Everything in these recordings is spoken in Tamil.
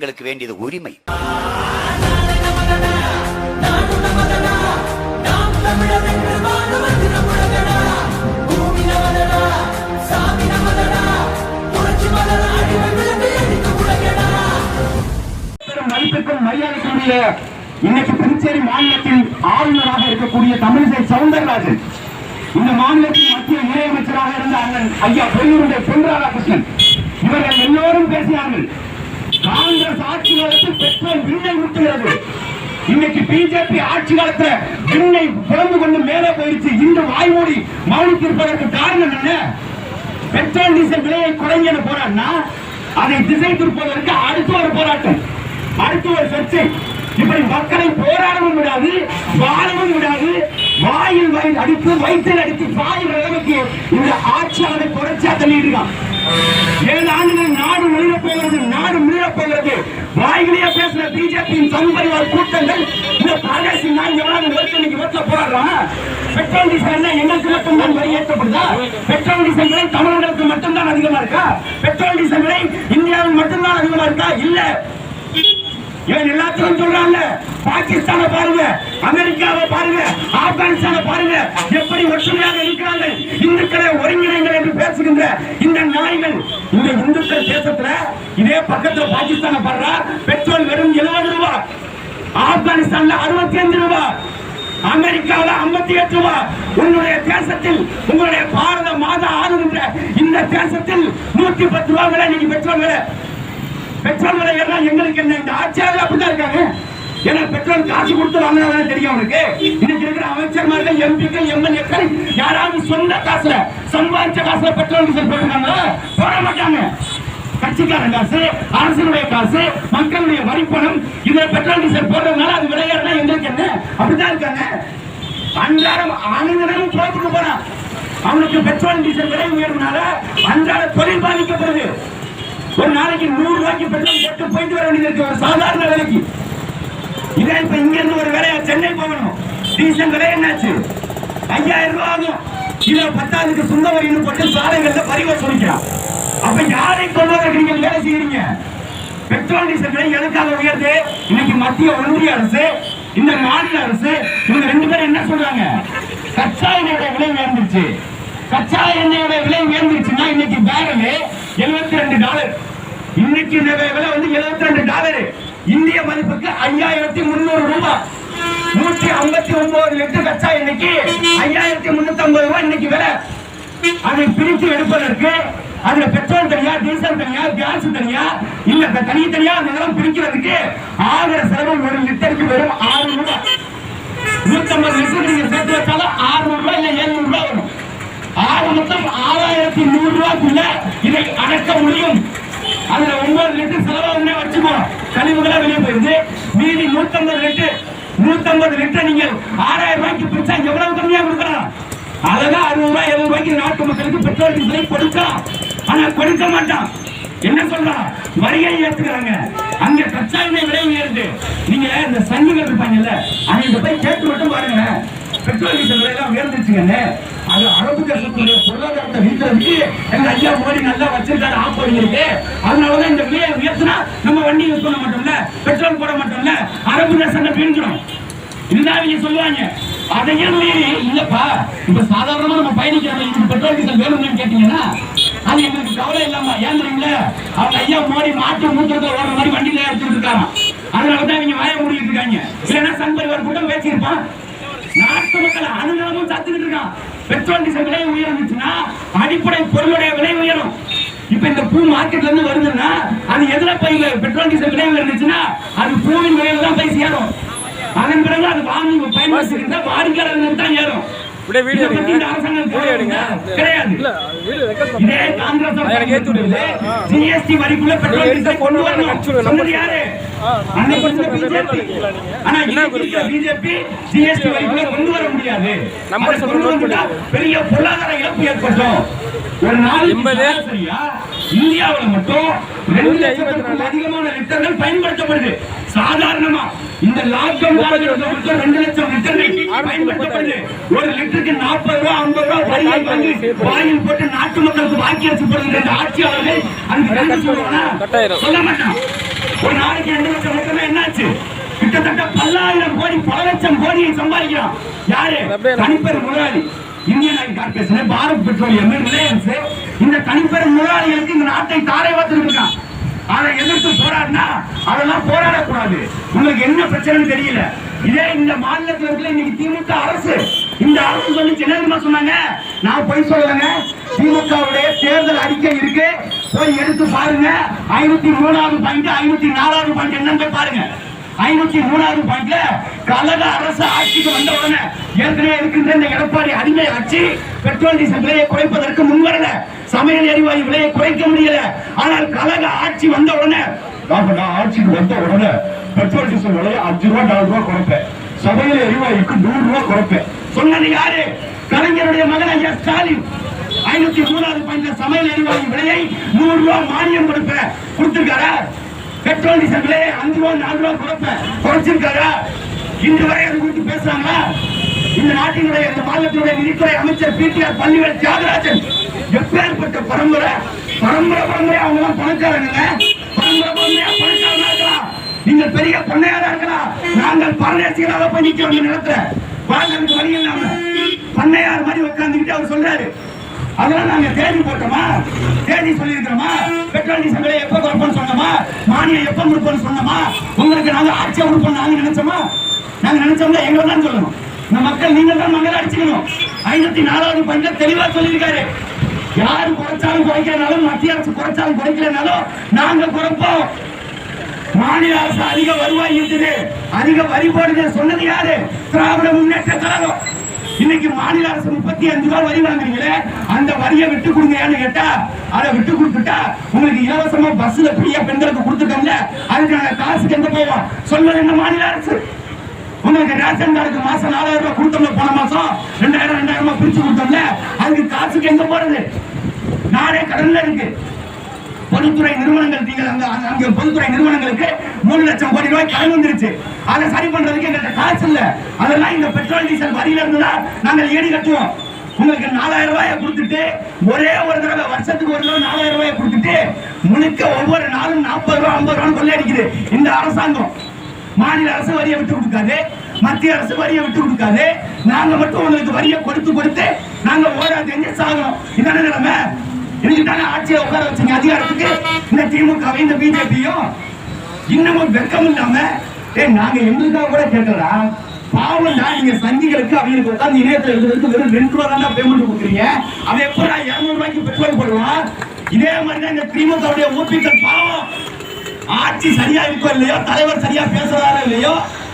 எங்களுக்கு வேண்டியது உரிமை. பெரும் மரியாதைக்குரிய இன்னைக்கு புதுச்சேரி மாநிலத்தின் ஆளுநராக இருக்கக்கூடிய தமிழிசை சவுந்தரராஜன் இந்த மாநிலத்தின் மத்திய இணையமைச்சராக இருந்த அண்ணன் ஐயா பெரியவருடைய பொன் ராதாகிருஷ்ணன் இவர்கள் எல்லோரும் பேசினார்கள். காங்கிரஸ் ஆட்சி காலத்தில் பெட்ரோல் விண்ணை முட்டுகிறது இன்னைக்கு பிஜேபி ஆட்சி காலத்துல விண்ணை பிளந்து கொண்டு மேலே போயிருச்சு இன்று வாய்மூடி மௌனித்திருப்பதற்கு காரணம் என்ன? பெட்ரோல் டீசல் விலையை குறைஞ்ச போராடினா அதை திசை திருப்பதற்கு அடுத்த ஒரு போராட்டம். அடுத்த ஒரு சர்ச்சை. இப்படி மக்களை போராடவும் விடாது வாழவும் விடாது வாயில் வயிறு அடித்து வயிற்றில் அடித்து வாயில் நிலைமைக்கு இந்த ஆட்சியாளரை தொடர்ச்சியா தள்ளிட்டு இருக்கான். ஏழு ஆண்டுகள் நாடு முழுக போகிறது நாடு மீற போகிறது. வாயிலேயே பேசுற பிஜேபியின் சம்பரிவார் கூட்டங்கள் இந்த பிரதேசி நான் எவ்வளவு ஒருத்தனைக்கு ரோட்ல போராடுறான் பெட்ரோல் டீசல் என்ன எங்களுக்கு மட்டும்தான் வரி ஏற்றப்படுதா? பெட்ரோல் டீசல் விலை தமிழர்களுக்கு மட்டும்தான் அதிகமா இருக்கா? பெட்ரோல் டீசல் விலை இந்தியாவில் மட்டும்தான் அதிகமா இருக்கா? இல்ல. இவன் எல்லாத்தையும் சொல்றான்ல. பாகிஸ்தானை பாருங்க அமெரிக்காவை பாருங்க ஆப்கானிஸ்தானை பாருங்க எப்படி ஒற்றுமையாக இருக்கிறாங்க இந்துக்களை ஒருங்கிணைங்கள் என்று பேசுகின்ற இந்த நாய்கள். இந்த இந்துக்கள் தேசத்துல இதே பக்கத்துல பாகிஸ்தானை பாடுறா பெட்ரோல் வெறும் எழுபது ரூபாய் ஆப்கானிஸ்தான்ல அறுபத்தி அஞ்சு ரூபாய் அமெரிக்காவில் ஐம்பத்தி எட்டு ரூபாய் உங்களுடைய தேசத்தில் உங்களுடைய பாரத மாதா ஆளுகின்ற இந்த தேசத்தில் நூத்தி பத்து ரூபாய் விலை நீங்க பெட்ரோல் விலை. பெட்ரோல் விலை எல்லாம் எங்களுக்கு என்ன இந்த ஆட்சியாளர் அப்படிதான் இருக்காங்க ஏன்னா பெட்ரோல் காசு கொடுத்து வாங்கினா தெரியும் அவனுக்கு. இன்னைக்கு இருக்கிற அமைச்சர்மார்கள் எம்பிக்கள் எம்எல்ஏக்கள் யாராவது சொந்த காசுல சம்பாதிச்ச காசுல பெட்ரோல் டீசல் போட்டுருக்காங்களா போட மாட்டாங்க. கட்சிக்காரன் காசு அரசனுடைய காசு மக்களுடைய வரிப்பணம் இதுல பெட்ரோல் டீசல் போடுறதுனால அது விளையாடுனா எங்களுக்கு என்ன? அப்படிதான் இருக்காங்க. அன்றாடம் அனைவரும் போட்டுட்டு போறான் அவனுக்கு பெட்ரோல் டீசல் விலை உயர்வுனால அன்றாட தொழில் பாதிக்கப்படுது. ஒரு நாளைக்கு நூறு ரூபாய்க்கு பெட்ரோல் போட்டு போயிட்டு வர வேண்டியது இருக்கு. ஒரு சாதாரண விலைக்கு. இதே இப்ப இங்க இருந்து ஒரு வேலையா சென்னை போகணும். டீசல் விலை என்னாச்சு? ஐயாயிரம் ரூபாய் ஆகும். கிலோ பத்தாவதுக்கு சுங்க வரின்னு போட்டு சாலைகள்ல சொல்லிக்கிறான். அப்ப யாரை கொள்வதற்கு நீங்க வேலை செய்யறீங்க? பெட்ரோல் டீசல் விலை எதுக்காக உயர்ந்து இன்னைக்கு மத்திய ஒன்றிய அரசு இந்த மாநில அரசு இவங்க ரெண்டு பேரும் என்ன சொல்றாங்க? கச்சா எண்ணெயோட விலை உயர்ந்துருச்சு. கச்சா எண்ணெயோட விலை உயர்ந்துருச்சுன்னா இன்னைக்கு பேரல் எழுபத்தி ரெண்டு டாலர் இன்னைக்கு இந்த விலை வந்து எழுபத்தி ரெண்டு டாலர் இந்திய மதிப்புக்கு ஐயாயிரத்தி முன்னூறு ரூபாய். நூற்றி ஐம்பத்தி ஒன்பது லிட்டர் கச்சா இன்னைக்கு ஐயாயிரத்தி முன்னூத்தி ஐம்பது ரூபாய் இன்னைக்கு விலை. அதை பிரித்து எடுப்பதற்கு அதுல பெட்ரோல் தனியா டீசல் தனியா கேஸ் தனியா இல்ல தனி தனியா அதெல்லாம் பிரிக்கிறதுக்கு ஆகிற செலவு ஒரு லிட்டருக்கு வெறும் ஆறு ரூபாய் நூத்தம்பது லிட்டர் நீங்க சேர்த்து வச்சாலும் ஆறுநூறு ரூபாய் இல்ல ஏழுநூறு ரூபாய் வரும். ஆறு மொத்தம் ஆறாயிரத்தி நூறு ரூபாய்க்குள்ள இதை அடக்க முடியும். அதுல ஒன்பது லிட்டர் செலவாகுமே கழிவுகளா வெளியே போயிருது மீதி நூத்தம்பது லிட்டர் நூத்தம்பது லிட்டர் நீங்கள் ஆறாயிரம் ரூபாய்க்கு பிடிச்சா எவ்வளவு கம்மியா கொடுக்கலாம்? அழகா அறுபது ரூபாய் எழுபது ரூபாய்க்கு நாட்டு மக்களுக்கு பெட்ரோல் டீசலை கொடுக்கலாம். ஆனா கொடுக்க மாட்டான். என்ன சொல்றான் வரியை ஏத்துக்கிறாங்க. அங்க கச்சா எண்ணெய் விலை உயருது. நீங்க இந்த சங்குகள் இருப்பாங்கல்ல அவங்க போய் கேட்டு பெட்ரோல் டீசல் விலை எல்லாம் உயர்ந்துச்சுங்கன்னு அது அரபு தேசத்துடைய பொருளாதாரத்தை வீட்டுறதுக்கு எங்க ஐயா மோடி நல்லா வச்சிருக்காரு ஆப் இருக்கு அதனாலதான் இந்த விலையை உயர்த்தினா நம்ம வண்டி யூஸ் பண்ண மாட்டோம்ல பெட்ரோல் போட மாட்டோம்ல அரபு தேசத்தை பிரிஞ்சிடும் இதுதான் அவங்க சொல்லுவாங்க அதையும் மீறி இல்லப்பா இப்ப சாதாரணமா நம்ம பயணிக்கிறோம் இதுக்கு பெட்ரோல் டீசல் வேணும்னு கேட்டீங்கன்னா அது எங்களுக்கு கவலை இல்லாம ஏன் தெரியுங்களா அவங்க ஐயா மோடி மாட்டு மூத்திரத்துல ஓடுற மாதிரி வண்டியில எடுத்துட்டு இருக்காங்க அதனாலதான் இவங்க வாய மூடிட்டு இருக்காங்க. இல்லைன்னா சன்பரிவார் கூட்டம் பேசியிருப்பான். நாட்டு மக்கள் அனுகூலமும் சத்துக்கிட்டு இருக்கான். பெட்ரோல் டீசல் விலை உயர்ந்துச்சுன்னா அடிப்படை பொருளுடைய விலை உயரும். இப்ப இந்த பூ மார்க்கெட்ல இருந்து வருதுன்னா அது எதுல போய் பெட்ரோல் டீசல் விலை உயர்ந்துச்சுன்னா அது பூவின் விலையில தான் போய் சேரும். அதன் பிறகு அது வாங்கி பயன்படுத்துகின்ற வாடிக்கையாளர்கள் தான் ஏறும். கிடையாது. இதே காங்கிரஸ். ஜிஎஸ்டி வரிக்குள்ள பெட்ரோல் டீசல் கொண்டு வரணும். யாரு? பிஜேபி ஜிஎஸ்டி கொண்டு வர முடியாது கொண்டு வந்துட்டா பெரிய பொருளாதார இழப்பு ஒரு மட்டும் ரெண்டு லட்சத்துக்கும் அதிகமான லிட்டர்கள் பயன்படுத்தப்படுது சாதாரணமா இந்த லாக்டவுன் காலகட்டத்தில் ரெண்டு லட்சம் லிட்டர்கள் பயன்படுத்தப்படுது ஒரு லிட்டருக்கு நாற்பது ரூபா ஐம்பது ரூபா வரியை வாங்கி வாயில் போட்டு நாட்டு மக்களுக்கு வாக்கி அரிசி போடுகிற ஆட்சியாளர்கள் சொல்ல மாட்டான் கிட்டத்தட்ட பல்லாயிரம் கோடி பல லட்சம் கோடியை சம்பாதிக்கிறான். யாரு? தனிப்பெரும் முதலாளி. இந்தியன் ஆயில் கார்பரேஷன் பாரத் பெட்ரோலியம் ரிலையன்ஸ். இந்த தனிப்பெரும் முதலாளிகளுக்கு இந்த நாட்டை தாரை வாத்திருக்கான் அதை எதிர்த்து போராடினா அதெல்லாம் போராடக்கூடாது. உங்களுக்கு என்ன பிரச்சனைன்னு தெரியல. இதே இந்த மாநிலத்தில் இருக்கிற இன்னைக்கு திமுக அரசு. இந்த அரசு சொல்லி என்ன சொன்னாங்க? நான் போய் சொல்லலைங்க. திமுகவுடைய தேர்தல் அறிக்கை இருக்கு. போய் எடுத்து பாருங்க. ஐநூத்தி மூணாவது பாயிண்ட் ஐநூத்தி நாலாவது பாயிண்ட் என்னன்னு பாருங்க. ஐநூத்தி மூணாவது பாட்டுல கழக அரசு ஆட்சிக்கு வந்த உடனே ஏற்கனவே இருக்கின்ற இந்த எடப்பாடி அடிமை ஆட்சி பெட்ரோல் டீசல் விலையை குறைப்பதற்கு முன்வரல. சமையல் எரிவாயு விலையை குறைக்க முடியல. ஆனால் கழக ஆட்சி வந்த உடனே நான் ஆட்சிக்கு வந்த உடனே பெட்ரோல் டீசல் விலையை அஞ்சு ரூபா நாலு ரூபா குறைப்பேன். சமையல் எரிவாயுக்கு நூறு ரூபா குறைப்பேன். சொன்னது யாரு? கலைஞருடைய மகன் ஐயா ஸ்டாலின். ஐநூத்தி மூணாவது பாயிண்ட்ல சமையல் எரிவாயு விலையை நூறு ரூபாய் மானியம் கொடுப்பேன். கொடுத்திருக்காரா? பெட்ரோல் டீசல் அஞ்சு ரூபா நாலு ரூபா குறைப்ப. குறைச்சிருக்காரா? இன்று வரை அது குறித்து பேசுறாங்களா இந்த நாட்டினுடைய இந்த மாநிலத்தினுடைய நிதித்துறை அமைச்சர் பிடிஆர் பள்ளிவேல் தியாகராஜன் எப்பேற்பட்ட பரம்பரை? பரம்பரை பரம்பரை அவங்க எல்லாம் பணக்காரங்க. பரம்பரை பரம்பரையா பணக்காரனா இருக்கலாம் நீங்கள் பெரிய பண்ணையாரா இருக்கலாம் நாங்கள் பரதேசிகளாக போய் நிக்கிறோம் இந்த நிலத்துல. வாழ்றதுக்கு வழி இல்லாம. பண்ணையார் மாதிரி உட்கார்ந்துக்கிட்டு அவர் சொல்றாரு அதெல்லாம் நாங்க தேதி போட்டோமா தேதி சொல்லியிருக்கிறோமா? பெட்ரோல் டீசல் விலை எப்ப குறைப்போம்னு சொன்னோமா? மானியம் எப்ப கொடுப்போம்னு சொன்னோமா? உங்களுக்கு நாங்க ஆட்சியை கொடுப்போம் நாங்க நினைச்சோமா? நாங்க நினைச்சோம்னா எங்களை தான் சொல்லணும். இந்த மக்கள் நீங்க தான் மக்களை அடிச்சுக்கணும். ஐநூத்தி நாலாவது பஞ்ச தெளிவா சொல்லியிருக்காரு. யாரு குறைச்சாலும் குறைக்கிறனாலும் மத்திய அரசு குறைச்சாலும் குறைக்கலனாலும் நாங்க குறைப்போம். மாநில அரசு அதிக வருவாய் இருக்குது அதிக வரி போடுது சொன்னது யாரு? திராவிட முன்னேற்ற கழகம். இன்னைக்கு மாநில அரசு முப்பத்தி அஞ்சு ரூபாய் வரி வாங்குறீங்களே அந்த வரியை விட்டு கொடுங்கன்னு கேட்டா அதை விட்டு கொடுத்துட்டா உங்களுக்கு இலவசமா பஸ்ல ஃப்ரீயா பெண்களுக்கு கொடுத்துட்டோம்ல அதுக்கான காசுக்கு எங்க போவோம் சொல்வது இந்த மாநில அரசு. உங்களுக்கு ரேஷன் கார்டுக்கு மாசம் நாலாயிரம் ரூபாய் கொடுத்தோம்ல போன மாசம் ரெண்டாயிரம் ரெண்டாயிரம் ரூபாய் பிரிச்சு கொடுத்தோம்ல அதுக்கு காசுக்கு எங்க போறது? நானே கடன்ல இருக்கு. பொதுத்துறை நிறுவனங்கள் நீங்கள் அங்க அங்க- பொதுத்துறை நிறுவனங்களுக்கு மூணு லட்சம் கோடி ரூபாய் கடன் வந்துருச்சு. அதை சரி பண்றதுக்கு எங்கள்கிட்ட காசு இல்ல. அதெல்லாம் இந்த பெட்ரோல் டீசல் வரியில இருந்து தான் நாங்கள் ஈடு கட்டுவோம். உங்களுக்கு நாலாயிரம் ரூபாயை கொடுத்துட்டு ஒரே ஒரு தடவை வருஷத்துக்கு ஒரு தடவை நாலாயிரம் ரூபாயை கொடுத்துட்டு முழுக்க ஒவ்வொரு நாளும் நாற்பது ரூபா ஐம்பது ரூபான்னு கொள்ளையடிக்குது. இந்த அரசாங்கம் மாநில அரசு வரியை விட்டு கொடுக்காது. மத்திய அரசு வரியை விட்டு கொடுக்காது. நாங்க மட்டும் உங்களுக்கு வரியை கொடுத்து கொடுத்து நாங்க ஓடா தெரிஞ்சு சாகணும். இதான நிலைமை? இன்னைக்கு தானே ஆட்சியை உட்கார வச்சீங்க? அதிகாரத்துக்கு இந்த திமுக இந்த பிஜேபியும் இன்னமும் வெக்கம் இல்லாம ஏ நாங்க எங்களுக்காக கூட கேட்கலா பாவம்டா நீங்க சங்கிகளுக்கு அவங்களுக்கு உட்காந்து இணையத்தில் இருக்கிறதுக்கு வெறும் ரெண்டு ரூபா தான் பேமெண்ட் கொடுக்குறீங்க. அவன் எப்படா இரநூறு ரூபாய்க்கு பெட்ரோல் போடுவான் இதே மாதிரி தான் இந்த திமுகவுடைய ஓபிக்கள் பாவம். ஆட்சி சரியா இருக்கோ இல்லையோ தலைவர் சரியா பேசுறாரோ இல்லையோ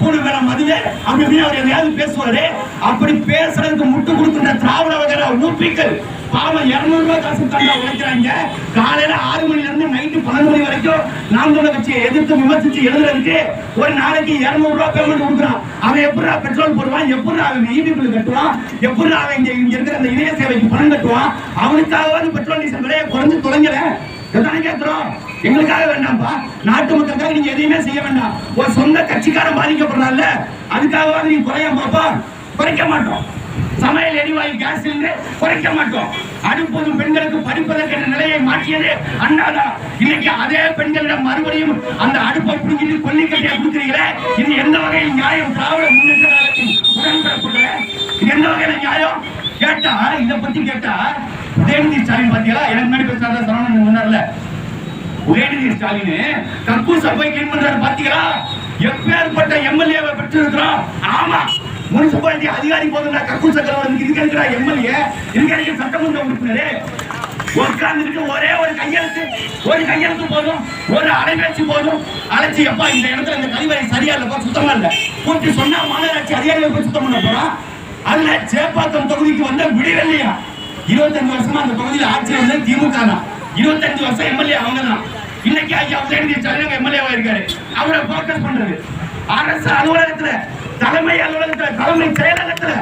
பூடு மேல மதுவே. அப்படி அவர் எதையாவது பேசுவாரு. அப்படி பேசுறதுக்கு முட்டு கொடுக்கின்ற திராவிட வகையான ஊப்பிக்கள் பாவம் இருநூறு ரூபாய் காசு தாண்டா உழைக்கிறாங்க. காலையில ஆறு மணில இருந்து நைட்டு பன்னெண்டு மணி வரைக்கும் நாம் தமிழர் கட்சியை எதிர்த்து விமர்சிச்சு எழுதுறதுக்கு ஒரு நாளைக்கு இருநூறு ரூபாய் பேமெண்ட் கொடுக்குறான். அவன் எப்படிடா பெட்ரோல் போடுவான்? எப்படிடா அவன் இபி பில் கட்டுவான்? எப்படிடா அவன் இங்க இங்க இருக்கிற அந்த இணைய சேவைக்கு பணம் கட்டுவான்? அவனுக்காகவாது பெட்ரோல் டீசல் விலையை குறைஞ்சு தொலைங்கல இதுதானே கேட்கிறோம். எங்களுக்காக வேண்டாம்ப்பா. நாட்டு மக்களுக்காக நீங்க எதையுமே செய்ய வேண்டாம். ஒரு சொந்த கட்சிக்காரன் பாதிக்கப்படுறான்ல. அதுக்காகவாது நீங்க குறையாம பாப்பா. குறைக்க மாட்டோம். சமையல் எரிவாயு கேஸ் சிலிண்டர் குறைக்க மாட்டோம். அடுப்பதும் பெண்களுக்கு படிப்பதற்கான நிலையை மாற்றியது அண்ணாதான் இன்னைக்கு அதே பெண்களிடம் மறுபடியும் அந்த அடுப்பை பிடிங்கிட்டு கொல்லிக்கட்டையை கொடுக்குறீங்களே இது எந்த வகையில் நியாயம்? திராவிட முன்னேற்ற கழகத்தின் இது எந்த வகையில நியாயம்? கேட்டா இதை பத்தி கேட்டா உதயநிதி ஸ்டாலின் பாத்தீங்களா? எனக்கு முன்னாடி பேசுறாங்க சரவணன் முன்னார்ல. உதயநிதி ஸ்டாலின் கக்கூச போய் கிளீன் பண்றாரு பாத்தீங்களா? எப்பேற்பட்ட எம்எல்ஏவை பெற்றிருக்கிறோம்? ஆமா முனிசிபாலிட்டி அதிகாரி போதும் கக்கூச கலவரம் இதுக்கு இருக்கிற எம்எல்ஏ. இதுக்கு இருக்கிற சட்டமன்ற உறுப்பினரே. உட்கார்ந்துட்டு ஒரே ஒரு கையெழுத்து ஒரு கையெழுத்து போதும் ஒரு அலைபேசி போதும். அழைச்சி எப்பா இந்த இடத்துல இந்த கழிவறை சரியா இல்லப்பா சுத்தமா இல்ல. கூட்டி சொன்னா மாநகராட்சி அதிகாரிகள் போய் சுத்தம் பண்ண போறோம் அதுல சேப்பாக்கம் தொகுதிக்கு வந்த விடிவெள்ளியா. இருபத்தஞ்சு வருஷமா அந்த தொகுதியில் ஆட்சி வந்து திமுக தான். இருபத்தஞ்சு வருஷம் எம்எல்ஏ அவங்க தான். இன்னைக்கு ஐயா உதயநிதி ஸ்டாலின் எம்எல்ஏவா இருக்காரு. அவரை போக்கஸ் பண்றது. அரசு அலுவலகத்துல தலைமை அலுவலகத்துல தலைமை செயலகத்துல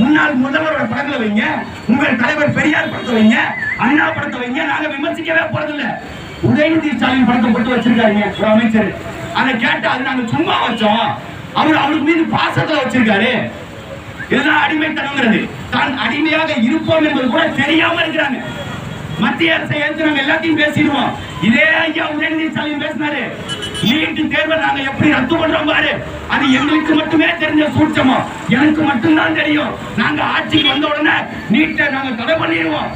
முன்னாள் முதல்வரோட படங்களை வைங்க. உங்கள் தலைவர் பெரியார் படத்தை வைங்க. அண்ணா படத்தை வைங்க. நாங்க விமர்சிக்கவே போறதில்ல. உதயநிதி ஸ்டாலின் படத்தை போட்டு வச்சிருக்காருங்க ஒரு அமைச்சர். அதை கேட்டா அது நாங்க சும்மா வச்சோம். அவர் அவருக்கு மீது பாசத்துல வச்சிருக்காரு. இதுதான் அடிமைத்தனங்கிறது தான் அடிமையாக இருப்போம் என்பது கூட தெரியாம இருக்கிறாங்க. மத்திய அரசை ஏற்று நாங்க எல்லாத்தையும் பேசிடுவோம். இதே ஐயா உதயநிதி ஸ்டாலின் பேசினாரு. நீட்டு தேர்வை நாங்க எப்படி ரத்து பண்றோம் பாரு? அது எங்களுக்கு மட்டுமே தெரிஞ்ச சூட்சமம். எனக்கு மட்டும்தான் தெரியும். நாங்க ஆட்சிக்கு வந்த உடனே நீட்டை நாங்க தடை பண்ணிடுவோம்.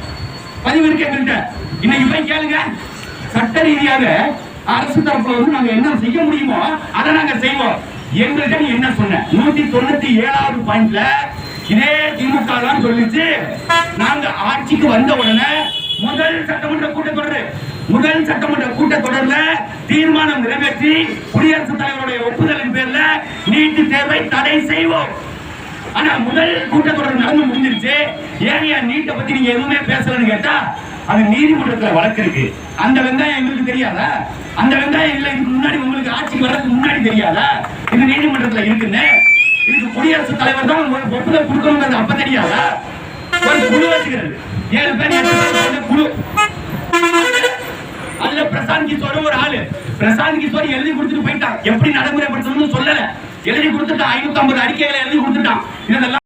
பதிவு இருக்கு எங்கள்கிட்ட. இன்னைக்கு போய் கேளுங்க. சட்ட ரீதியாக அரசு தரப்புல வந்து நாங்க என்ன செய்ய முடியுமோ அதை நாங்க செய்வோம். எங்கள்கிட்ட நீ என்ன சொன்ன? நூத்தி தொண்ணூத்தி ஏழாவது பாயிண்ட்ல இதே திமுக தான் சொல்லிச்சு. நாங்க ஆட்சிக்கு வந்த உடனே முதல் சட்டமன்ற கூட்டத்தொடர் முதல் சட்டமன்ற கூட்டத்தொடர்ல தீர்மானம் நிறைவேற்றி குடியரசுத் தலைவருடைய ஒப்புதலின் பேர்ல நீட்டு தேர்வை தடை செய்வோம். ஆனா முதல் கூட்டத்தொடர் நடந்து முடிஞ்சிருச்சு. ஏனையா நீட்டை பத்தி நீங்க எதுவுமே பேசலன்னு கேட்டா அது நீதிமன்றத்துல வழக்கு இருக்கு. அந்த வெங்காயம் எங்களுக்கு தெரியாதா? அந்த வெங்காயம் இல்ல இதுக்கு முன்னாடி உங்களுக்கு ஆட்சிக்கு வர்றதுக்கு முன்னாடி தெரியாதா? இது நீதிமன்றத்துல இருக்குன்னு. இதுக்கு குடியரசுத் தலைவர் தான் ஒரு ஒப்புதல் கொடுக்கணுங்கிறது அப்ப தெரியாதா? ஒரு குழு வச்சுக்கிறது. ஏழு பேர் குழு. அதுல பிரசாந்த் கிஷோர் ஒரு ஆளு. பிரசாந்த் கிஷோர் எழுதி கொடுத்துட்டு போயிட்டான். எப்படி நடைமுறைப்படுத்தணும்னு சொல்லல. எழுதி கொடுத்துட்டான் ஐநூத்தி ஐம்பது அறிக்கைகளை எழுதி கொடுத்துட்டான். இதெல்லாம்